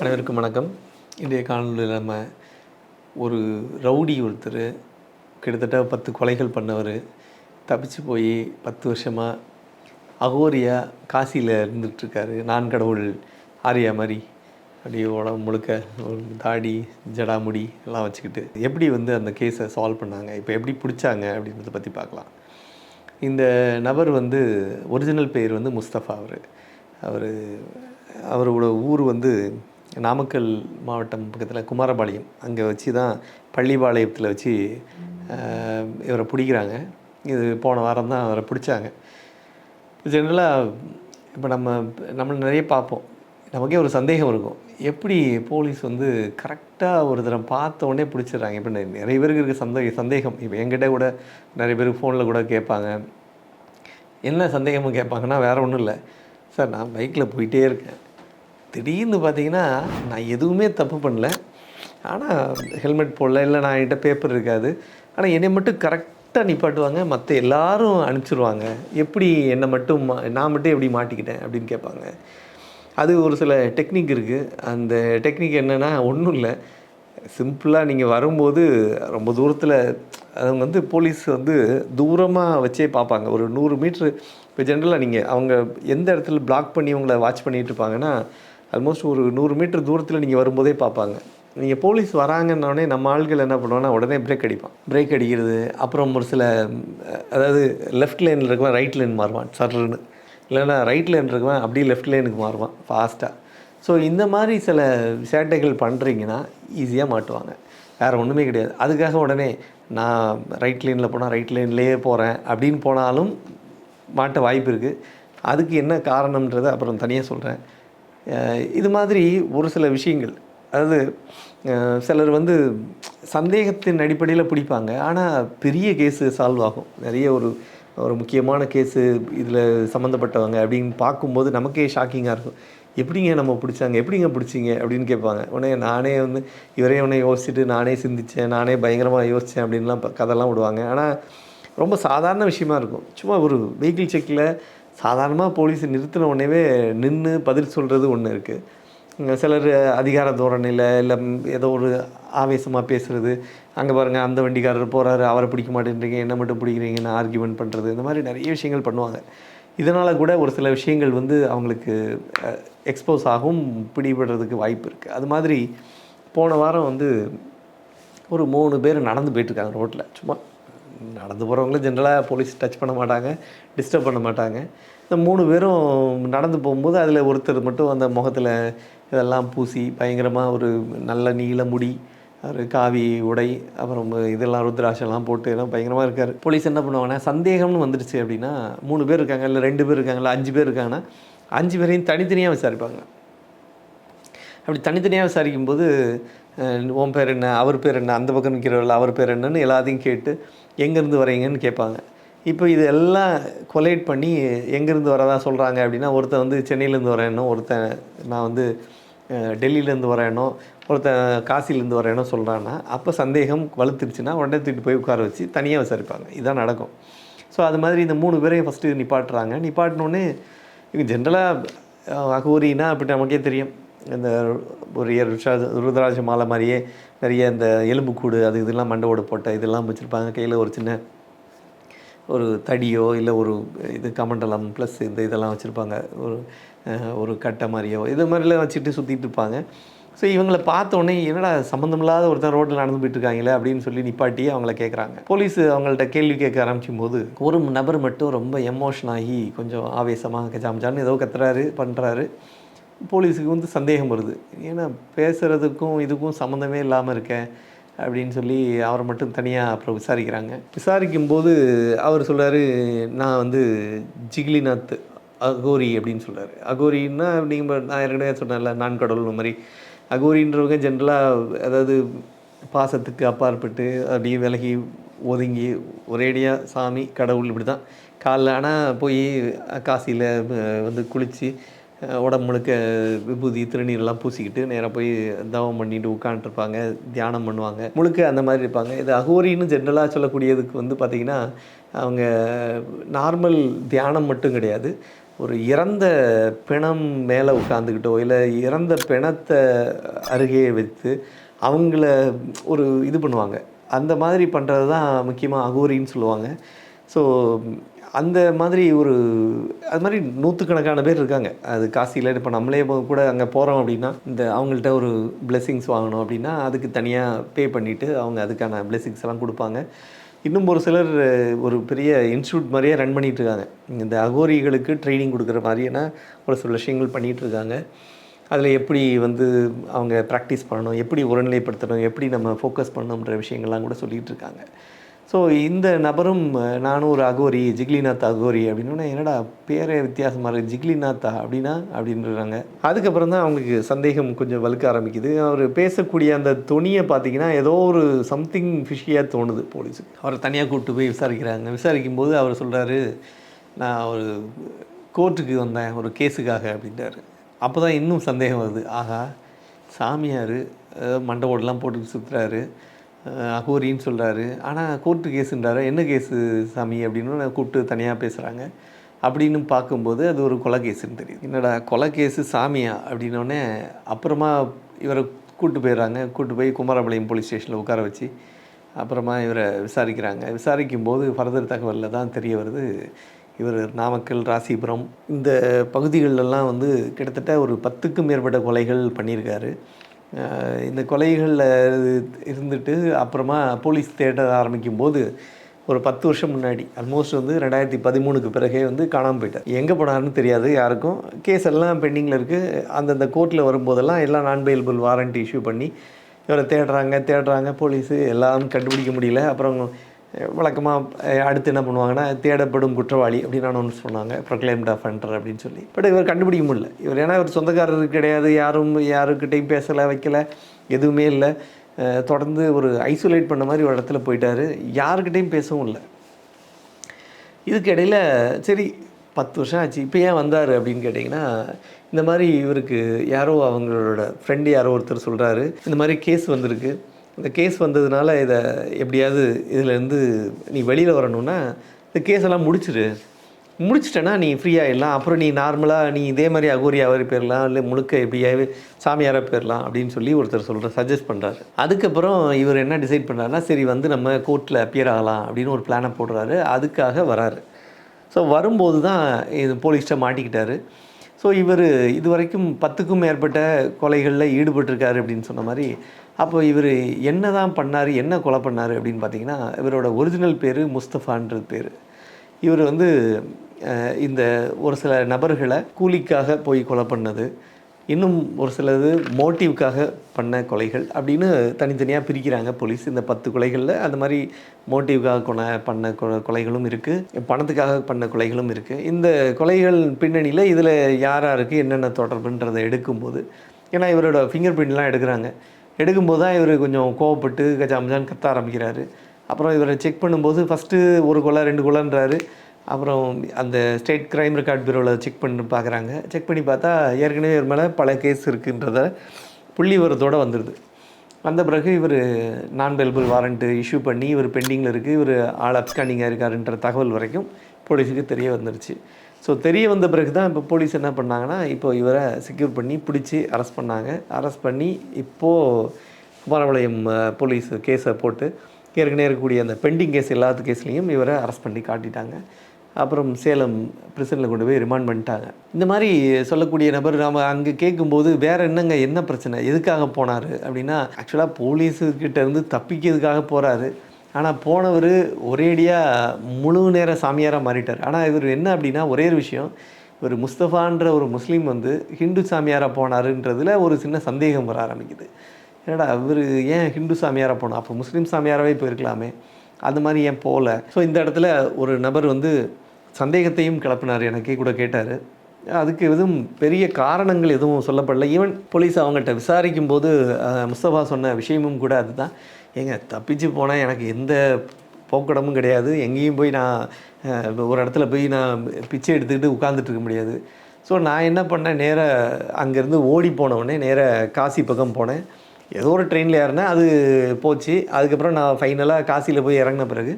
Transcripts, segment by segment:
அனைவருக்கும் வணக்கம். இன்றைய காணொலியில் நம்ம ஒரு ரவுடி ஒருத்தர் கிட்டத்தட்ட பத்து கொலைகள் பண்ணவர் தப்பிச்சு போய் பத்து வருஷமாக அகோரியா காசியில் இருந்துகிட்ருக்காரு நான் கடவுள் ஆரியா மாதிரி. அப்படியே உடம்பு முழுக்க ஒரு தாடி ஜடாமுடி எல்லாம் வச்சுக்கிட்டு. எப்படி வந்து அந்த கேஸை சால்வ் பண்ணாங்க? இப்போ எப்படி பிடிச்சாங்க? அப்படின்றத பற்றி பார்க்கலாம். இந்த நபர் வந்து ஒரிஜினல் பேர் வந்து முஸ்தஃபா அவர். அவர் அவரோட ஊர் வந்து நாமக்கல் மாவட்டம் பக்கத்தில் குமாரபாளையம். அங்கே வச்சு தான் பள்ளிபாளையத்தில் வச்சு இவரை பிடிக்கிறாங்க. இது போன வாரம் தான் அவரை பிடிச்சாங்க. ஜென்ரலாக இப்போ நம்ம நம்ம நிறைய பார்ப்போம். நமக்கே ஒரு சந்தேகம் இருக்கும். எப்படி போலீஸ் வந்து கரெக்டாக ஒரு தரம் பார்த்த உடனே பிடிச்சிடுறாங்க? இப்போ நிறைய பேருக்கு இருக்க சந்தேக சந்தேகம். இப்போ என்கிட்ட கூட நிறைய பேர் ஃபோனில் கூட கேட்பாங்க. என்ன சந்தேகமும் கேட்பாங்கன்னா வேறு ஒன்றும் இல்லை. சார் நான் பைக்கில் போயிட்டே இருக்கேன். திடீர்னு பார்த்தீங்கன்னா நான் எதுவுமே தப்பு பண்ணல. ஆனால் ஹெல்மெட் போடல இல்லை நான் என்கிட்ட பேப்பர் இருக்காது. ஆனால் என்னை மட்டும் கரெக்டாக நிப்பாட்டுவாங்க. மற்ற எல்லாரும் அனுப்பிச்சிருவாங்க. எப்படி என்னை மட்டும் மா- நான் மட்டும் எப்படி மாட்டிக்கிட்டேன் அப்படின்னு கேட்பாங்க. அது ஒரு சில டெக்னிக் இருக்குது அந்த டெக்னிக் என்னென்னா ஒன்றும் இல்லை. சிம்பிளாக நீங்கள் வரும்போது ரொம்ப தூரத்தில் அவங்க வந்து போலீஸ் வந்து தூரமாக வச்சே பார்ப்பாங்க. ஒரு நூறு மீட்ரு இப்போ ஜென்ரலாக நீங்கள் அவங்க எந்த இடத்துல பிளாக் பண்ணி உங்களை வாட்ச் பண்ணிகிட்டு இருப்பாங்கன்னா ஆல்மோஸ்ட் ஒரு நூறு மீட்டர் தூரத்தில் நீங்கள் வரும்போதே பார்ப்பாங்க. நீங்கள் போலீஸ் வராங்கன்னொடனே நம்ம ஆள்கள் என்ன பண்ணுவாங்கன்னா உடனே பிரேக் அடிப்பான். பிரேக் அடிக்கிறது அப்புறம் ஒரு சில அதாவது லெஃப்ட் லைனில் இருக்கவன் ரைட் லைன் மாறுவான் சர்ன்னு இல்லைன்னா ரைட் லைன் இருக்கவன் அப்படியே லெஃப்ட் லைனுக்கு மாறுவான் ஃபாஸ்ட்டாக ஸோ இந்த மாதிரி சில சேட்டைகள் பண்ணுறீங்கன்னா ஈஸியாக மாட்டுவாங்க. வேறு ஒன்றுமே கிடையாது. அதுக்காக உடனே நான் ரைட் லைனில் போனால் ரைட் லைன்லேயே போகிறேன் அப்படின்னு போனாலும் மாட்ட வாய்ப்பு இருக்குது அதுக்கு என்ன காரணம்ன்றதை அப்புறம் தனியாக சொல்கிறேன் இது மாதிரி ஒரு சில விஷயங்கள். அதாவது சிலர் வந்து சந்தேகத்தின் அடிப்படையில் பிடிப்பாங்க. ஆனால் பெரிய கேஸு சால்வ் ஆகும். நிறைய ஒரு ஒரு முக்கியமான கேஸு இதில் சம்மந்தப்பட்டவங்க அப்படின்னு பார்க்கும்போது நமக்கே ஷாக்கிங்காக இருக்கும். எப்படிங்க நம்ம பிடிச்சாங்க? எப்படிங்க பிடிச்சிங்க? அப்படின்னு கேட்பாங்க. உடனே நானே வந்து இவரே உடனே யோசிச்சுட்டு நானே சிந்தித்தேன் நானே பயங்கரமாக யோசித்தேன் அப்படின்லாம் ப- கதைலாம் விடுவாங்க. ஆனால் ரொம்ப சாதாரண விஷயமா இருக்கும். சும்மா ஒரு வெஹிக்கிள் செக்கில் சாதாரணமாக போலீஸ் நிறுத்தின உடனேவே நின்று பதில் சொல்கிறது ஒன்று இருக்குது சிலர் அதிகார தோரணையில் இல்லை ஏதோ ஒரு ஆவேசமாக பேசுகிறது அங்கே பாருங்கள் அந்த வண்டிக்காரர் போகிறாரு அவரை பிடிக்க மாட்டேன்றீங்க என்ன மட்டும் பிடிக்கிறீங்கன்னு ஆர்கியூமெண்ட் பண்ணுறது இந்த மாதிரி நிறைய விஷயங்கள் பண்ணுவாங்க. இதனால் கூட ஒரு சில விஷயங்கள் வந்து அவங்களுக்கு எக்ஸ்போஸ் ஆகும் பிடிபடுறதுக்கு வாய்ப்பு இருக்குது அது மாதிரி போன வாரம் வந்து ஒரு மூணு பேர் நடந்து போயிட்டுருக்காங்க ரோட்டில் சும்மா நடந்து போகிறவங்களும் ஜென்ரலாக போலீஸ் டச் பண்ண மாட்டாங்க டிஸ்டர்ப் பண்ண மாட்டாங்க. இந்த மூணு பேரும் நடந்து போகும்போது அதில் ஒருத்தர் மட்டும் அந்த முகத்தில் இதெல்லாம் பூசி பயங்கரமாக ஒரு நல்ல நீல முடி ஒரு காவி உடை அப்புறம் இதெல்லாம் ருத்ராட்சம்லாம் போட்டு எல்லாம் பயங்கரமாக இருக்கார். போலீஸ் என்ன பண்ணுவாங்கன்னா சந்தேகம்னு வந்துடுச்சு அப்படின்னா மூணு பேர் இருக்காங்க இல்லை ரெண்டு பேர் இருக்காங்க இல்லை அஞ்சு பேர் இருக்காங்கன்னா அஞ்சு பேரையும் தனித்தனியாக விசாரிப்பாங்க. அப்படி தனித்தனியாக விசாரிக்கும்போது உன் பேர் என்ன அவர் பேர் என்ன அந்த பக்கம் நிற்கிறவர்கள் அவர் பேர் என்னன்னு எல்லாத்தையும் கேட்டு எங்கேருந்து வரீங்கன்னு கேட்பாங்க. இப்போ இது எல்லாம் கொலேட் பண்ணி எங்கேருந்து வரதா சொல்கிறாங்க அப்படின்னா ஒருத்தன் வந்து சென்னையிலேருந்து வரேனோ ஒருத்தன் நான் வந்து டெல்லியிலேருந்து வரேனோ ஒருத்தன் காசிலேருந்து வரேனோ சொல்கிறான்னா அப்போ சந்தேகம் வலுத்துருச்சுன்னா உடனே தூக்கிட்டு போய் உட்கார வச்சு தனியாக விசாரிப்பாங்க. இதுதான் நடக்கும். ஸோ அது மாதிரி இந்த மூணு பேரையும் ஃபஸ்ட்டு நிப்பாட்டுறாங்க. நிப்பாட்டினோடனே ஜென்ரலாக அகோரினா அப்படி நமக்கே தெரியும். இந்த ஒரு ருஷா ருத்ராஜ மாலை மாதிரியே நிறைய இந்த எலும்புக்கூடு அது இதெல்லாம் மண்டவோடு போட்ட இதெல்லாம் வச்சுருப்பாங்க. கையில் ஒரு சின்ன ஒரு தடியோ இல்லை ஒரு இது கமண்டலம் ப்ளஸ் இந்த இதெல்லாம் வச்சுருப்பாங்க. ஒரு ஒரு கட்டை மாதிரியோ இது மாதிரிலாம் வச்சுட்டு சுற்றிட்டு இருப்பாங்க. ஸோ இவங்களை பார்த்தோன்னே என்னடா சம்மந்தமில்லாத ஒருத்தன் ரோட்டில் நடந்து போயிட்டு இருக்காங்களே அப்படின்னு சொல்லி நிப்பாட்டி அவங்கள கேட்குறாங்க போலீஸ் அவங்கள்ட்ட கேள்வி கேட்க ஆரம்பிக்கும் போது ஒரு நபர் மட்டும் ரொம்ப எமோஷன் ஆகி கொஞ்சம் ஆவேசமாக கஜாமஜான்னு ஏதோ கத்துறாரு பண்ணுறாரு போலீஸுக்கு வந்து சந்தேகம் வருது. ஏன்னா பேசுகிறதுக்கும் இதுக்கும் சம்மந்தமே இல்லாமல் இருக்கேன் அப்படின்னு சொல்லி அவரை மட்டும் தனியாக அப்புறம் விசாரிக்கிறாங்க. விசாரிக்கும்போது அவர் சொல்கிறார் நான் வந்து ஜிகிலிநாத் அகோரி அப்படின்னு சொல்கிறார் அகோரின்னா நீங்கள் நான் ஏற்கனவே சொன்னேன்ல நான் கடவுள் மாதிரி. அகோரின்றவங்க ஜென்ரலாக அதாவது பாசத்துக்கு அப்பாற்பட்டு அப்படியே விலகி ஒதுங்கி ஒரேடியாக சாமி கடவுள் இப்படி தான் காலைல ஆனால் போய் காசியில் வந்து குளித்து உடம்பு முழுக்க விபூதி திருநீர்லாம் பூசிக்கிட்டு நேராக போய் தவம் பண்ணிட்டு உட்காந்துருப்பாங்க தியானம் பண்ணுவாங்க. முழுக்க அந்த மாதிரி இருப்பாங்க. இது அகோரின்னு ஜென்ரலாக சொல்லக்கூடியதுக்கு வந்து பார்த்திங்கன்னா அவங்க நார்மல் தியானம் மட்டும் கிடையாது. ஒரு இறந்த பிணம் மேலே உட்காந்துக்கிட்டோ இல்லை இறந்த பிணத்தை அருகே வைத்து அவங்கள ஒரு இது பண்ணுவாங்க. அந்த மாதிரி பண்ணுறது தான் முக்கியமாக அகோரின்னு சொல்லுவாங்க. ஸோ அந்த மாதிரி ஒரு அது மாதிரி நூற்றுக்கணக்கான பேர் இருக்காங்க. அது காசியில் இப்போ நம்மளே கூட அங்கே போகிறோம் அப்படின்னா இந்த அவங்கள்ட்ட ஒரு பிளெஸ்ஸிங்ஸ் வாங்கணும் அப்படின்னா அதுக்கு தனியாக பே பண்ணிவிட்டு அவங்க அதுக்கான பிளெஸ்ஸிங்ஸ் எல்லாம் கொடுப்பாங்க. இன்னும் ஒரு சிலர் ஒரு பெரிய இன்ஸ்டியூட் மாதிரியே ரன் பண்ணிகிட்ருக்காங்க இந்த அகோரிகளுக்கு ட்ரைனிங் கொடுக்குற மாதிரியான ஒரு சில விஷயங்கள் பண்ணிகிட்ருக்காங்க அதில் எப்படி வந்து அவங்க ப்ராக்டிஸ் பண்ணணும் எப்படி ஒருநிலைப்படுத்தணும் எப்படி நம்ம ஃபோக்கஸ் பண்ணணுன்ற விஷயங்கள்லாம் கூட சொல்லிகிட்டு இருக்காங்க. ஸோ இந்த நபரும் நானும் ஒரு அகோரி ஜிக்லிநாத் அகோரி அப்படின்னா என்னடா பேரே வித்தியாசமாக இருக்குது ஜிக்லிநாத்தா அப்படின்னா அப்படின்றாங்க. அதுக்கப்புறம் தான் அவங்களுக்கு சந்தேகம் கொஞ்சம் வலுக்க ஆரம்பிக்குது. அவர் பேசக்கூடிய அந்த துணியை பார்த்தீங்கன்னா ஏதோ ஒரு சம்திங் ஃபிஷியாக தோணுது போலீஸுக்கு. அவரை தனியாக கூப்பிட்டு போய் விசாரிக்கிறாங்க. விசாரிக்கும் போது அவர் சொல்கிறாரு நான் ஒரு கோர்ட்டுக்கு வந்தேன் ஒரு கேஸுக்காக அப்படின்ட்டாரு அப்போ தான் இன்னும் சந்தேகம் வருது. ஆகா சாமியார் மண்டபோடெலாம் போட்டு சுற்றுறாரு அகோரின்னு சொல்கிறாரு ஆனால் கோர்ட்டு கேஸுன்றாரு? என்ன கேஸு சாமி? அப்படின்னு நான் கூப்பிட்டு தனியாக பேசுகிறாங்க அப்படின்னு பார்க்கும்போது அது ஒரு கொலை கேஸுன்னு தெரியுது. என்னடா கொலை கேஸு சாமியா? அப்படின்னோடனே அப்புறமா இவரை கூப்பிட்டு போயிடுறாங்க. கூப்பிட்டு போய் குமாரபாளையம் போலீஸ் ஸ்டேஷனில் உட்கார வச்சு அப்புறமா இவரை விசாரிக்கிறாங்க. விசாரிக்கும் போது ஃபர்தர் தகவலில் தான் தெரிய வருது. இவர் நாமக்கல் ராசிபுரம் இந்த பகுதிகளெல்லாம் வந்து கிட்டத்தட்ட ஒரு பத்துக்கும் மேற்பட்ட கொலைகள் பண்ணியிருக்காரு. இந்த கொலைகளில் இருந்துட்டு அப்புறமா போலீஸ் தேட ஆரம்பிக்கும் போது ஒரு பத்து வருஷம் முன்னாடி ஆல்மோஸ்ட் வந்து ரெண்டாயிரத்தி பதிமூணுக்கு பிறகே வந்து காணாமல் போயிட்டார். எங்கே போனாருன்னு தெரியாது யாருக்கும். கேஸ் எல்லாம் பெண்டிங்கில் இருக்குது அந்தந்த கோர்ட்டில் வரும்போதெல்லாம் எல்லாம் நான் பெயிலபிள் வாரண்ட் இஷ்யூ பண்ணி இவரை தேடுறாங்க தேடுறாங்க போலீஸு எல்லாம் கண்டுபிடிக்க முடியல. அப்புறம் வழக்கமாக அடுத்து என்ன பண்ணுவாங்கன்னா தேடப்படும் குற்றவாளி அப்படின்னு அனௌன்ஸ் பண்ணாங்க ப்ரொக்ளைம்ட் அஃபெண்டர் அப்படின்னு சொல்லி. பட் இவர் கண்டுபிடிக்க முடியல. இவர் ஏன்னா இவர் சொந்தக்காரர் கிடையாது யாரும் யாருக்கிட்டையும் பேசலை வைக்கலை எதுவுமே இல்லை. தொடர்ந்து ஒரு ஐசோலேட் பண்ண மாதிரி ஒரு இடத்துல போயிட்டார். யாருக்கிட்டையும் பேசவும் இல்லை. இதுக்கு சரி பத்து வருஷம் ஆச்சு. இப்போ ஏன் வந்தார் அப்படின்னு கேட்டிங்கன்னா இந்த மாதிரி இவருக்கு யாரோ அவங்களோட ஃப்ரெண்டு யாரோ ஒருத்தர் சொல்கிறாரு இந்த மாதிரி கேஸ் வந்திருக்கு. இந்த கேஸ் வந்ததுனால இதை எப்படியாவது இதுலேருந்து நீ வெளியில் வரணும்னா இந்த கேஸ் எல்லாம் முடிச்சிரு முடிச்சிட்டேன்னா நீ ஃப்ரீயாகிடலாம் அப்புறம் நீ நார்மலாக நீ இதே மாதிரி அகோரியாவது போயிடலாம். இல்லை முழுக்க எப்படியாவது சாமியாராக போயிடலாம் அப்படின்னு சொல்லி ஒருத்தர் சொல்கிற சஜஸ்ட் பண்ணுறாரு அதுக்கப்புறம் இவர் என்ன டிசைட் பண்ணுறாருன்னா சரி வந்து நம்ம கோர்ட்டில் அப்பியர் ஆகலாம் அப்படின்னு ஒரு பிளானை போடுறாரு. அதுக்காக வராரு. ஸோ வரும்போது தான் இது போலீஸ்ட்டை மாட்டிக்கிட்டாரு. ஸோ இவர் இது வரைக்கும் பத்துக்கும் மேற்பட்ட கொலைகளில் ஈடுபட்டிருக்காரு அப்படின்னு சொன்ன மாதிரி அப்போ இவர் என்ன தான் பண்ணார் என்ன கொலை பண்ணார் அப்படின்னு பார்த்தீங்கன்னா இவரோட ஒரிஜினல் பேர் முஸ்தஃபான்றது பேர். இவர் வந்து இந்த ஒரு சில நபர்களை கூலிக்காக போய் கொலை பண்ணது இன்னும் ஒரு சிலது மோட்டிவ்க்காக பண்ண கொலைகள் அப்படின்னு தனித்தனியாக பிரிக்கிறாங்க போலீஸ். இந்த பத்து கொலைகளில் அந்த மாதிரி மோட்டிவ்க்காக கொலை பண்ண கொ- கொலைகளும் இருக்குது பணத்துக்காக பண்ண கொலைகளும் இருக்குது இந்த கொலைகள் பின்னணியில் இதில் யார் யாருக்கு என்னென்ன தொடர்புன்றதை எடுக்கும்போது ஏன்னா இவரோட ஃபிங்கர் பிரிண்ட்லாம் எடுக்கிறாங்க. எடுக்கும்போது தான் இவர் கொஞ்சம் கோவப்பட்டு கஜாமஜான் கத்த ஆரம்பிக்கிறாரு. அப்புறம் இவரை செக் பண்ணும்போது ஃபஸ்ட்டு ஒரு கொலை ரெண்டு கொலைன்றாரு. அப்புறம் அந்த ஸ்டேட் கிரைம் ரெக்கார்ட் பியூரோவில் செக் பண்ணி பார்க்குறாங்க. செக் பண்ணி பார்த்தா ஏற்கனவே இவர் மேலே பல கேஸ் இருக்குன்றத புள்ளி விவரத்தோடு வந்துடுது வந்த பிறகு இவர் நான் பெல்பிள் வாரண்ட்டு இஷ்யூ பண்ணி இவர் பெண்டிங்கில் இருக்குது இவர் ஆள் அப்ஸ்காண்டிங்காக இருக்காருன்ற தகவல் வரைக்கும் போலீஸுக்கு தெரிய வந்துருச்சு. ஸோ தெரிய வந்த பிறகு தான் இப்போ போலீஸ் என்ன பண்ணாங்கன்னா இப்போ இவரை செக்யூர் பண்ணி பிடிச்சி அரெஸ்ட் பண்ணாங்க. அரெஸ்ட் பண்ணி இப்போது குமாரபாளையம் போலீஸ் கேஸை போட்டு ஏற்கனவே இருக்கக்கூடிய அந்த பெண்டிங் கேஸ் எல்லாத்து கேஸ்லேயும் இவரை அரெஸ்ட் பண்ணி காட்டிட்டாங்க. அப்புறம் சேலம் பிரிசனில் கொண்டு போய் ரிமாண்ட் பண்ணிட்டாங்க. இந்த மாதிரி சொல்லக்கூடிய நபர் நாம் அங்கே கேட்கும்போது வேறு என்னங்க என்ன பிரச்சனை? எதுக்காக போனார்? அப்படின்னா ஆக்சுவலாக போலீஸுக்கிட்ட இருந்து தப்பிக்கிறதுக்காக போகிறாரு ஆனால் போனவர் ஒரேடியாக முழு நேர சாமியாராக மாறிட்டார். ஆனால் இவர் என்ன அப்படின்னா ஒரே ஒரு விஷயம். இவர் முஸ்தஃபான்ற ஒரு முஸ்லீம் வந்து ஹிந்து சாமியாராக போனாருன்றதுல ஒரு சின்ன சந்தேகம் வர ஆரம்பிக்குது. என்னடா இவர் ஏன் ஹிந்து சாமியாராக போனோம் அப்போ முஸ்லீம் சாமியாராகவே போயிருக்கலாமே. அந்த மாதிரி ஏன் போகல ஸோ இந்த இடத்துல ஒரு நபர் வந்து சந்தேகத்தையும் கிளப்பினார் எனக்கே கூட கேட்டார். அதுக்கு எதுவும் பெரிய காரணங்கள் எதுவும் சொல்லப்படல. ஈவன் போலீஸ் அவங்ககிட்ட விசாரிக்கும் போது முஸ்தபா சொன்ன விஷயமும் கூட அதுதான். ஏங்க தப்பிச்சு போனால் எனக்கு எந்த போக்கடமும் கிடையாது. எங்கேயும் போய் நான் ஒரு இடத்துல போய் நான் பிச்சை எடுத்துக்கிட்டு உட்காந்துட்டு இருக்க முடியாது. ஸோ நான் என்ன பண்ணேன் நேராக அங்கேருந்து ஓடி போனவுடனே நேராக காசி பக்கம் போனேன். ஏதோ ஒரு ட்ரெயினில் ஏறினேன் அது போச்சு. அதுக்கப்புறம் நான் ஃபைனலாக காசியில் போய் இறங்கின பிறகு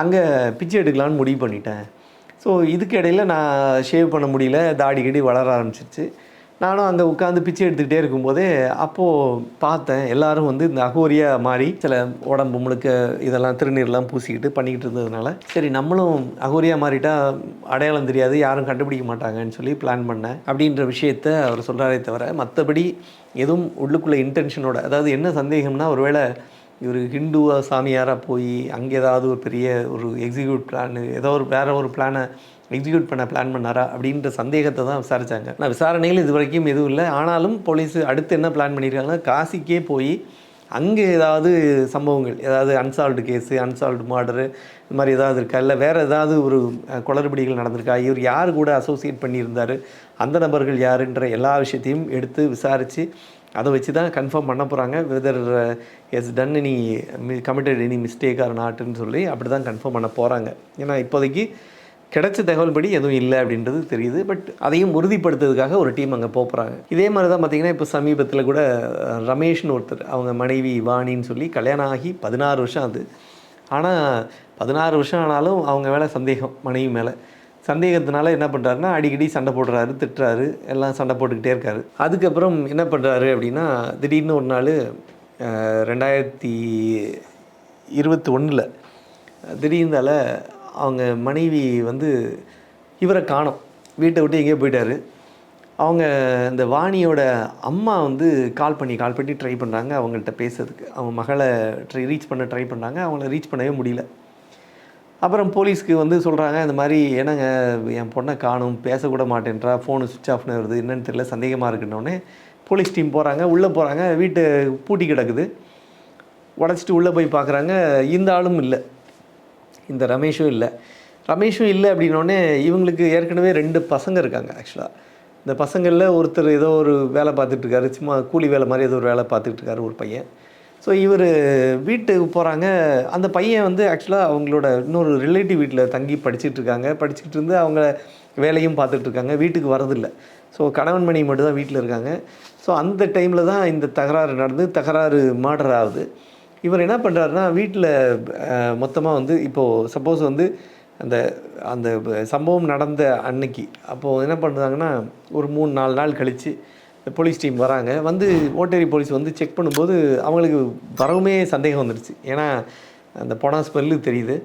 அங்கே பிச்சை எடுக்கலான்னு முடிவு பண்ணிட்டேன். ஸோ இதுக்கு இடையில நான் ஷேவ் பண்ண முடியல தாடி கடி வளர ஆரம்பிச்சிருச்சு. நானும் அங்கே உட்காந்து பிச்சை எடுத்துக்கிட்டே இருக்கும்போதே அப்போது பார்த்தேன் எல்லாரும் வந்து இந்த அகோரியாக மாறி சில உடம்பு முழுக்க இதெல்லாம் திருநீர்லாம் பூசிக்கிட்டு பண்ணிக்கிட்டு இருந்ததுனால சரி நம்மளும் அகோரியாக மாறிட்டா அடையாளம் தெரியாது யாரும் கண்டுபிடிக்க மாட்டாங்கன்னு சொல்லி பிளான் பண்ணேன். அப்படின்ற விஷயத்த அவர் சொல்கிறாரே தவிர மற்றபடி எதுவும் உள்ளுக்குள்ளே இன்டென்ஷனோட அதாவது என்ன சந்தேகம்னா ஒருவேளை இவர் ஹிந்துவா சாமியாராக போய் அங்கே ஏதாவது ஒரு பெரிய ஒரு எக்ஸிக்யூட் பிளான் ஏதோ ஒரு வேற ஒரு பிளானை எக்ஸிக்யூட் பண்ண பிளான் பண்ணாரா அப்படின்ற சந்தேகத்தை தான் விசாரிச்சாங்க. நான் விசாரணையில் இது வரைக்கும் எதுவும் இல்லை. ஆனாலும் போலீஸ் அடுத்து என்ன பிளான் பண்ணியிருக்காங்கன்னா காசிக்கே போய் அங்கே ஏதாவது சம்பவங்கள் ஏதாவது அன்சால்வ்டு கேஸு அன்சால்வ்டு மர்டரு இது மாதிரி ஏதாவது இருக்கா? இல்லை வேறு ஏதாவது ஒரு குளறுபடிகள் நடந்திருக்கா? இவர் யார் கூட அசோசியேட் பண்ணியிருந்தார்? அந்த நபர்கள் யாருன்ற எல்லா விஷயத்தையும் எடுத்து விசாரித்து அதை வச்சு தான் கன்ஃபார்ம் பண்ண போகிறாங்க whether has done any committed any mistake or நாட்டுன்னு சொல்லி அப்படி தான் கன்ஃபார்ம் பண்ண போகிறாங்க ஏன்னா இப்போதைக்கு கிடைச்ச தகவல்படி எதுவும் இல்லை அப்படின்றது தெரியுது. பட் அதையும் உறுதிப்படுத்துறதுக்காக ஒரு டீம் அங்கே போகிறாங்க இதே மாதிரி தான் பார்த்தீங்கன்னா இப்போ சமீபத்தில் கூட ரமேஷ்னு ஒருத்தர் அவங்க மனைவி வாணின்னு சொல்லி கல்யாணம் ஆகி பதினாறு வருஷம் அது ஆனால் பதினாறு வருஷம் ஆனாலும் அவங்க மேலே சந்தேகம் மனைவி மேலே. சந்தேகத்தினால என்ன பண்ணுறாருன்னா அடிக்கடி சண்டை போடுறாரு திட்டுறாரு எல்லாம் சண்டை போட்டுக்கிட்டே இருக்காரு. அதுக்கப்புறம் என்ன பண்ணுறாரு அப்படின்னா திடீர்னு ஒரு நாள் ரெண்டாயிரத்தி இருபத்தி ஒன்றில் திடீர்னால அவங்க மனைவி வந்து இவரை காணோம். வீட்டை விட்டு எங்கேயோ போயிட்டாரு. அவங்க இந்த வாணியோட அம்மா வந்து கால் பண்ணி கால் பண்ணி ட்ரை பண்ணுறாங்க அவங்கள்ட்ட பேசுறதுக்கு. அவங்க மகளை ட்ரை ரீச் பண்ண ட்ரை பண்ணாங்க அவங்கள ரீச் பண்ணவே முடியல. அப்புறம் போலீஸ்க்கு வந்து சொல்கிறாங்க இந்த மாதிரி என்னங்க என் பொண்ணை காணும் பேசக்கூட மாட்டேன்றா ஃபோனு சுவிட்ச் ஆஃப்னு வருது என்னன்னு தெரியல சந்தேகமாக இருக்குன்னொடனே போலீஸ் டீம் போகிறாங்க உள்ளே போகிறாங்க வீட்டு பூட்டி கிடக்குது. உடச்சிட்டு உள்ளே போய் பார்க்குறாங்க இந்த ஆளும் இல்லை. இந்த ரமேஷும் இல்லை. ரமேஷும் இல்லை அப்படின்னோடனே இவங்களுக்கு ஏற்கனவே ரெண்டு பசங்க இருக்காங்க ஆக்சுவலாக இந்த பசங்களில் ஒருத்தர் ஏதோ ஒரு வேலை பார்த்துட்டு இருக்காரு சும்மா கூலி வேலை மாதிரி ஏதோ ஒரு வேலை பார்த்துட்டு இருக்காரு ஒரு பையன். ஸோ இவர் வீட்டுக்கு போகிறாங்க அந்த பையன் வந்து ஆக்சுவலாக அவங்களோட இன்னொரு ரிலேட்டிவ் வீட்டில் தங்கி படிச்சுட்டு இருக்காங்க. படிச்சுட்டு இருந்து அவங்க வேலையும் பார்த்துட்டு இருக்காங்க. வீட்டுக்கு வரதில்லை ஸோ கணவன் மணி மட்டும் தான் வீட்டில் இருக்காங்க. ஸோ அந்த டைமில் தான் இந்த தகராறு நடந்து தகராறு மர்டர் ஆகுது. இவர் என்ன பண்ணுறாருன்னா வீட்டில் மொத்தமாக வந்து இப்போது சப்போஸ் வந்து அந்த அந்த சம்பவம் நடந்த அன்னைக்கு அப்போது என்ன பண்ணுறாங்கன்னா ஒரு மூணு நாலு நாள் கழித்து போலீஸ் டீம் வராங்க. வந்து ஓட்டேரி போலீஸ் வந்து செக் பண்ணும்போது அவங்களுக்கு வரவுமே சந்தேகம் வந்துடுச்சு ஏன்னா அந்த போனா ஸ்மெல்லு தெரியுது.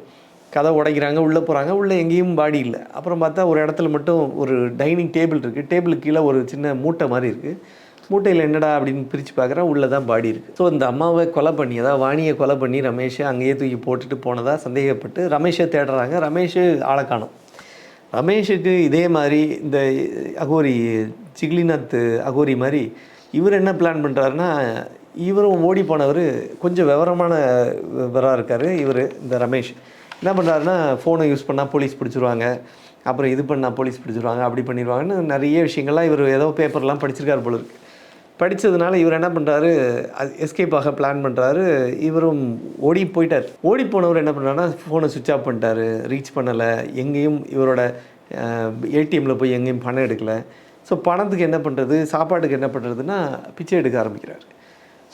கதை உடைக்கிறாங்க உள்ளே போகிறாங்க உள்ளே எங்கேயும் பாடி இல்லை. அப்புறம் பார்த்தா ஒரு இடத்துல மட்டும் ஒரு டைனிங் டேபிள் இருக்குது டேபிளுக்கு கீழே ஒரு சின்ன மூட்டை மாதிரி இருக்குது மூட்டையில் என்னடா அப்படின்னு பிரித்து பார்க்குறேன் உள்ளே தான் பாடி இருக்குது ஸோ இந்த அம்மாவை கொலை பண்ணி அதாவது வாணியை கொலை பண்ணி ரமேஷை அங்கேயே தூக்கி போட்டுட்டு போனதா சந்தேகப்பட்டு ரமேஷை தேடுறாங்க. ரமேஷ் ஆளை ரமேஷுக்கு இதே மாதிரி இந்த அகோரி சிக்லிநாத் அகோரி மாதிரி இவர் என்ன பிளான் பண்ணுறாருன்னா இவரும் ஓடி போனவர் கொஞ்சம் விவரமான விவராக இருக்கார் இவர் இந்த ரமேஷ். என்ன பண்ணுறாருன்னா ஃபோனை யூஸ் பண்ணால் போலீஸ் பிடிச்சிருவாங்க. அப்புறம் இது பண்ணால் போலீஸ் பிடிச்சிருவாங்க அப்படி பண்ணிடுவாங்கன்னு நிறைய விஷயங்கள்லாம் இவர் ஏதோ பேப்பர்லாம் படிச்சிருக்காரு போல இருக்குது படித்ததுனால இவர் என்ன பண்ணுறாரு எஸ்கேப் ஆக பிளான் பண்ணுறாரு இவரும் ஓடி போயிட்டார். ஓடி போனவர் என்ன பண்ணுறாருன்னா ஃபோனை சுவிட்ச் ஆஃப் பண்ணிட்டாரு. ரீச் பண்ணலை. எங்கேயும் இவரோட ஏடிஎம்மில் போய் எங்கேயும் பணம் எடுக்கலை. ஸோ பணத்துக்கு என்ன பண்ணுறது சாப்பாட்டுக்கு என்ன பண்ணுறதுன்னா பிச்சை எடுக்க ஆரம்பிக்கிறார்.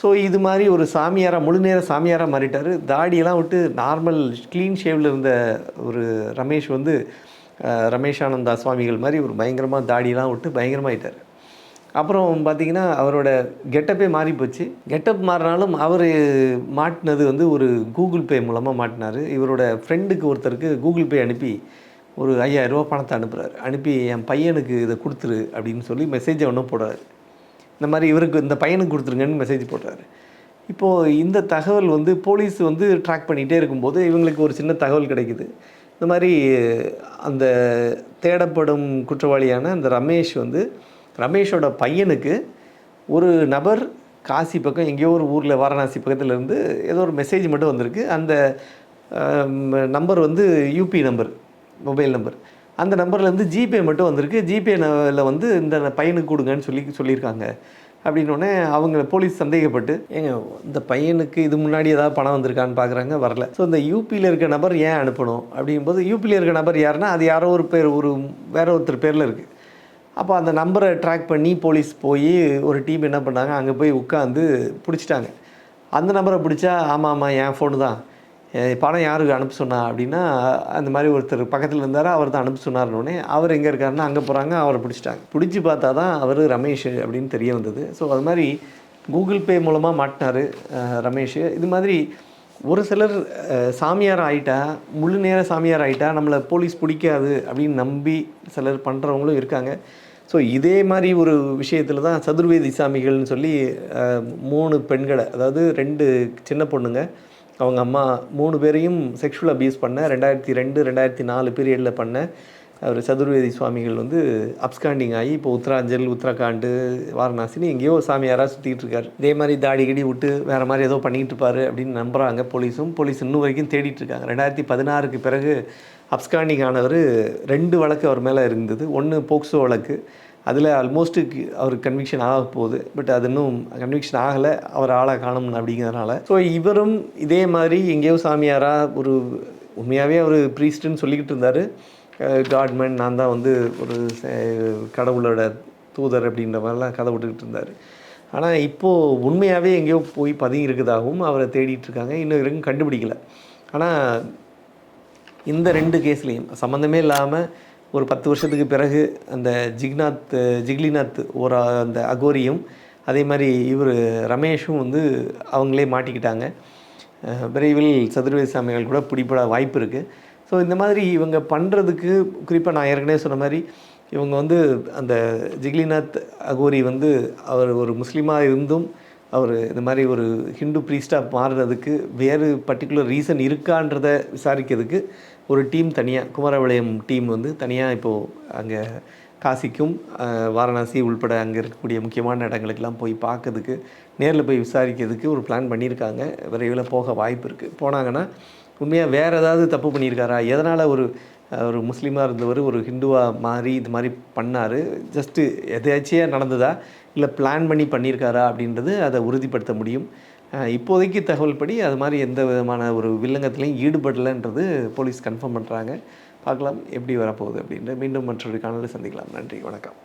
ஸோ இது மாதிரி ஒரு சாமியாராக முழு நேர சாமியாராக மாறிட்டார். தாடியெல்லாம் விட்டு நார்மல் க்ளீன் ஷேவில் இருந்த ஒரு ரமேஷ் வந்து ரமேஷ் ரமேஷானந்தா சுவாமிகள் மாதிரி ஒரு பயங்கரமாக தாடியெல்லாம் விட்டு பயங்கரமாகிட்டார் அப்புறம் பார்த்தீங்கன்னா அவரோட கெட்டப்பே மாறி போச்சு. கெட்டப் மாறினாலும் அவர் மாட்டினது வந்து ஒரு கூகுள் பே மூலமாக மாட்டினார். இவரோட ஃப்ரெண்டுக்கு ஒருத்தருக்கு கூகுள் பே அனுப்பி ஒரு ஐயாயிரரூபா பணத்தை அனுப்புகிறாரு அனுப்பி என் பையனுக்கு இதை கொடுத்துரு அப்படின்னு சொல்லி மெசேஜை ஒன்றும் போடுறாரு இந்த மாதிரி இவருக்கு இந்த பையனுக்கு கொடுத்துருங்கன்னு மெசேஜ் போடுறாரு. இப்போது இந்த தகவல் வந்து போலீஸ் வந்து ட்ராக் பண்ணிகிட்டே இருக்கும்போது இவங்களுக்கு ஒரு சின்ன தகவல் கிடைக்குது. இந்த மாதிரி அந்த தேடப்படும் குற்றவாளியான அந்த ரமேஷ் வந்து ரமேஷோட பையனுக்கு ஒரு நபர் காசி பக்கம் எங்கேயோ ஒரு ஊரில் வாரணாசி பக்கத்துலேருந்து ஏதோ ஒரு மெசேஜ் மட்டும் வந்திருக்கு. அந்த நம்பர் வந்து யூபி நம்பர் மொபைல் நம்பர் அந்த நம்பர்லேருந்து ஜிபே மட்டும் வந்திருக்கு. ஜிபேல வந்து இந்த பையனுக்கு கொடுங்கன்னு சொல்லி சொல்லியிருக்காங்க. அப்படின்னோடனே அவங்க போலீஸ் சந்தேகப்பட்டு ஏங்க இந்த பையனுக்கு இது முன்னாடி ஏதாவது பணம் வந்திருக்கான்னு பார்க்குறாங்க வரல. ஸோ இந்த யூபியில் இருக்க நபர் ஏன் அனுப்பணும்? அப்படிங்கும்போது யூபியில் இருக்க நபர் யாருன்னா அது யாரோ ஒரு பேர் ஒரு வேற ஒருத்தர் பேரில் இருக்குது அப்போ அந்த நம்பரை ட்ராக் பண்ணி போலீஸ் போய் ஒரு டீம் என்ன பண்ணாங்க? அங்கே போய் உட்காந்து பிடிச்சிட்டாங்க. அந்த நம்பரை பிடிச்சா ஆமாம் ஆமாம் என் ஃபோனு தான். பணம் யாருக்கு அனுப்ப சொன்னா? அப்படின்னா அந்த மாதிரி ஒருத்தர் பக்கத்தில் இருந்தார் அவர் தான் அனுப்ப சொன்னார்னோடனே அவர் எங்கே இருக்காருன்னா அங்கே போகிறாங்க அவரை பிடிச்சிட்டாங்க. பிடிச்சி பார்த்தா தான் அவர் ரமேஷ் அப்படின்னு தெரிய வந்தது. ஸோ அது மாதிரி கூகுள் பே மூலமாக மாட்டினார் ரமேஷ். இது மாதிரி ஒரு சிலர் சாமியார் ஆகிட்டா முழு நேர சாமியார் ஆகிட்டா நம்மளை போலீஸ் பிடிக்காது அப்படின்னு நம்பி சிலர் பண்ணுறவங்களும் இருக்காங்க. ஸோ இதே மாதிரி ஒரு விஷயத்தில் தான் சதுர்வேதி சாமிகள்னு சொல்லி மூணு பெண்களை அதாவது ரெண்டு சின்ன பொண்ணுங்க அவங்க அம்மா மூணு பேரையும் செக்ஷுவல் அபியூஸ் பண்ண ரெண்டாயிரத்தி ரெண்டு ரெண்டாயிரத்தி நாலு பீரியடில் பண்ண அவர் சதுர்வேதி சுவாமிகள் வந்து அப்ஸ்காண்டிங் ஆகி இப்போ உத்தராஞ்சல் உத்தரகாண்டு வாரணாசின்னு எங்கேயோ சாமியாராக சுற்றிட்டு இருக்காரு. இதே மாதிரி தாடி கடி விட்டு வேறு மாதிரி ஏதோ பண்ணிகிட்டு இருப்பாரு அப்படின்னு நம்புகிறாங்க போலீஸும். போலீஸ் இன்னும் வரைக்கும் தேடிட்டு இருக்காங்க. ரெண்டாயிரத்தி பதினாறுக்கு பிறகு அப்ஸ்காண்டிங் ஆனவர் ரெண்டு வழக்கு அவர் மேலே இருந்தது. ஒன்று போக்சோ வழக்கு. அதில் ஆல்மோஸ்ட்டு அவர் கன்விக்ஷன் ஆக போகுது. பட் அது இன்னும் கன்விக்ஷன் ஆகலை. அவர் ஆளாக காணும் அப்படிங்கிறதுனால. ஸோ இவரும் இதே மாதிரி எங்கேயோ சாமியாராக ஒரு உண்மையாகவே அவர் ப்ரீஸ்ட்டுன்னு சொல்லிக்கிட்டு இருந்தார். காட்மேன் நான் தான் வந்து ஒரு ச- கடவுளோட தூதர் அப்படின்ற மாதிரிலாம் கதை விட்டுக்கிட்டு இருந்தார். ஆனால் இப்போது உண்மையாகவே எங்கேயோ போய் பதுங்கி இருக்குதாகவும் அவரை தேடிட்டு இருக்காங்க. இன்னும் வரைக்கும் கண்டுபிடிக்கல. ஆனால் இந்த ரெண்டு கேஸ்லேயும் சம்மந்தமே இல்லாமல் ஒரு பத்து வருஷத்துக்கு பிறகு அந்த ஜிக்நாத் ஜிக்லிநாத் ஒரு அந்த அகோரியும் அதே மாதிரி இவர் ரமேஷும் வந்து அவங்களே மாட்டிக்கிட்டாங்க. விரைவில் சதுர்வேதி சாமிகள் கூட பிடிபட வாய்ப்பு இருக்குது ஸோ இந்த மாதிரி இவங்க பண்ணுறதுக்கு குறிப்பாக நான் ஏற்கனவே சொன்ன மாதிரி இவங்க வந்து அந்த ஜிக்லிநாத் அகோரி வந்து அவர் ஒரு முஸ்லீமாக இருந்தும் அவர் இந்த மாதிரி ஒரு ஹிந்து ப்ரீஸ்டாக மாறுறதுக்கு வேறு பர்டிகுலர் ரீசன் இருக்கான்றதை விசாரிக்கிறதுக்கு ஒரு டீம் தனியாக குமாரபாளையம் டீம் வந்து தனியாக இப்போது அங்கே காசிக்கும் வாரணாசி உள்பட அங்கே இருக்கக்கூடிய முக்கியமான இடங்களுக்கெல்லாம் போய் பார்க்கறதுக்கு நேரில் போய் விசாரிக்கிறதுக்கு ஒரு பிளான் பண்ணியிருக்காங்க. விரைவில் போக வாய்ப்பு இருக்குது போனாங்கன்னா உண்மையாக வேறு ஏதாவது தப்பு பண்ணியிருக்காரா? எதனால் ஒரு ஒரு முஸ்லீமாக இருந்தவர் ஒரு ஹிந்துவாக மாறி இது மாதிரி பண்ணார்? ஜஸ்ட்டு எதையாச்சியாக நடந்ததா? இல்லை பிளான் பண்ணி பண்ணியிருக்காரா? அப்படின்றது அதை உறுதிப்படுத்த முடியும். இப்போதைக்கு தகவல் படி அது மாதிரி எந்த விதமான ஒரு வில்லங்கத்திலையும் ஈடுபடலைன்றது போலீஸ் கன்ஃபார்ம் பண்ணுறாங்க பார்க்கலாம் எப்படி வரப்போகுது அப்படின்ட்டு மீண்டும் மற்றொரு காணொலி சந்திக்கலாம். நன்றி வணக்கம்.